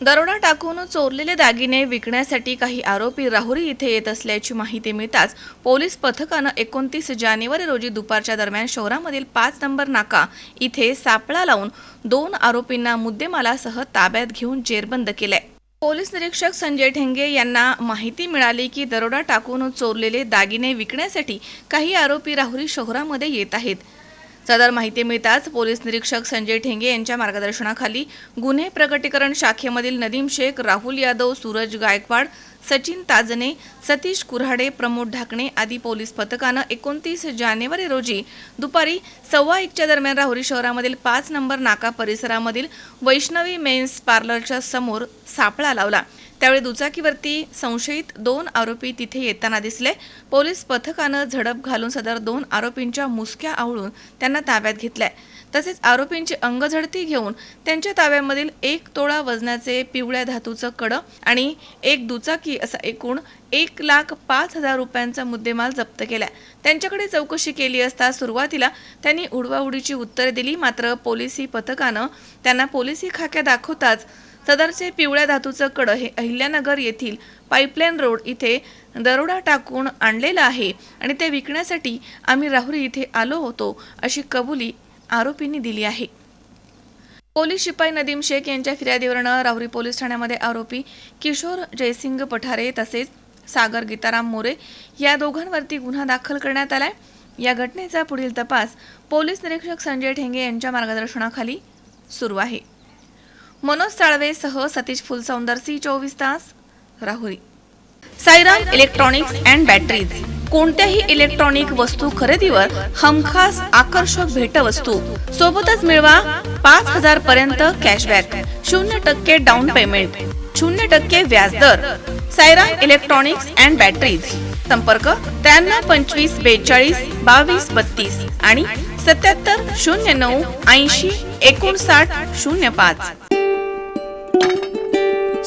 दरोडा टाकून चोरलेले दागिने विकण्यासाठी काही आरोपी राहुरी इथे येत असल्याची माहिती मिळताच पोलीस पथकानं एकोणतीस जानेवारी रोजी दुपारच्या दरम्यान शहरामधील पाच नंबर नाका इथे सापळा लावून दोन आरोपींना मुद्देमालासह ताब्यात घेऊन जेरबंद केलंय. पोलीस निरीक्षक संजय ठेंगे यांना माहिती मिळाली की दरोडा टाकून चोरलेले दागिने विकण्यासाठी काही आरोपी राहुरी शहरामध्ये येत आहेत. सदर माहिती मिळताच पोलीस निरीक्षक संजय ठेंगे यांच्या मार्गदर्शनाखाली गुन्हे प्रकटीकरण शाखेमधील नदीम शेख राहुल यादव सूरज गायकवाड सचिन ताजने सतीश कुऱ्हाडे प्रमोद ढाकणे आदी पोलीस पथकानं एकोणतीस जानेवारी रोजी दुपारी सव्वा एकच्या दरम्यान राहुरी शहरामधील पाच नंबर नाका परिसरामधील वैष्णवी मेन्स पार्लरच्या समोर सापळा लावला. त्यावेळी दुचाकीवरती संशयित दोन आरोपी तिथे येताना दिसले. पोलीस पथकानं झडप घालून सदर दोन आरोपींच्या मुसक्या आवळून त्यांना ताब्यात घेतलंय. तसेच आरोपींची अंगझडती घेऊन त्यांच्या ताब्यामधील एक तोळा वजनाचे पिवळ्या धातूचं कडं आणि एक दुचाकी असा एकूण एक लाख पाच हजार रुपयांचा मुद्देमाल जप्त केलाय. त्यांच्याकडे चौकशी केली असता सुरुवातीला त्यांनी उडवाउडीची उत्तरे दिली मात्र पोलिसी पथकानं त्यांना पोलिसी खाक्या दाखवताच सदरचे पिवळ्या धातूचं कडं हे अहिल्यानगर येथील पाईपलाईन रोड इथे दरोडा टाकून आणलेलं आहे आणि ते विकण्यासाठी आम्ही राहुरी इथे आलो होतो अशी कबुली आरोपींनी दिली आहे. पोलीस शिपाई नदीम शेख यांच्या फिर्यादीवरनं राहुरी पोलीस ठाण्यामध्ये आरोपी किशोर जयसिंग पठारे तसेच सागर गीताराम मोरे या दोघांवरती गुन्हा दाखल करण्यात आलाय. या घटनेचा पुढील तपास पोलीस निरीक्षक संजय ठेंगे यांच्या मार्गदर्शनाखाली सुरू आहे. मनोज साळवेसह सतीश फुलसौंदर सी चोवीस तास Rahuri. Sairam electronics and batteries कोणत्याही इलेक्ट्रॉनिक वस्तू खरेदीवर हमखास आकर्षक भेटवस्तू. सोबतच मिळवा पाच हजार पर्यंत कॅशबॅक शून्य टक्के डाऊन पेमेंट शून्य टक्के व्याजदर सायराम इलेक्ट्रॉनिक्स अँड बॅटरीज संपर्क त्र्याण्णव पंचवीस बेचाळीस बावीस बत्तीस आणि सत्याहत्तर शून्य नऊ ऐंशी एकोणसाठ शून्य पाच.